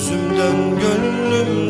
Gözümden gönlümden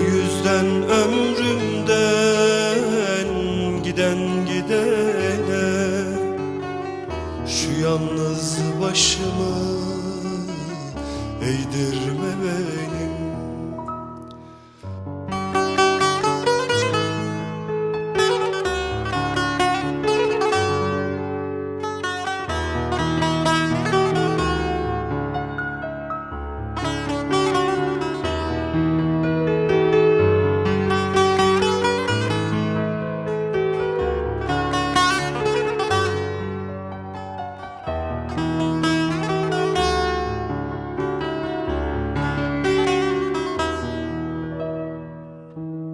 o yüzden ömrümden giden gidene. Şu yalnız başımı eğdirme benim